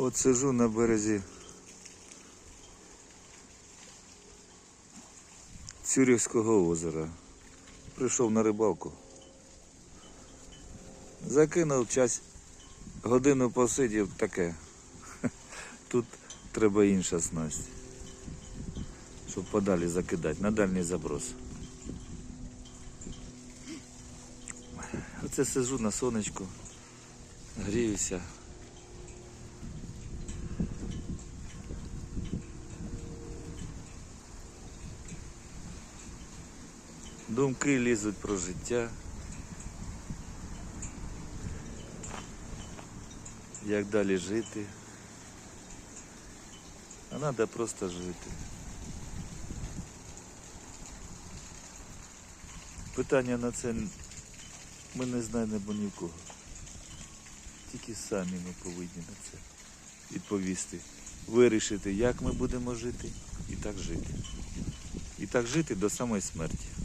От сижу на березі Цюрівського озера. Прийшов на рибалку. Закинув час, годину посидів таке. Тут треба інша снасть. Щоб подалі закидати, на дальній заброс. Оце сижу на сонечку, гріюся. Думки лізуть про життя. Як далі жити. А треба просто жити. Питання на це ми не знаємо ні в кого. Тільки самі ми повинні на це відповісти. Вирішити, як ми будемо жити, і так жити. І так жити до самої смерті.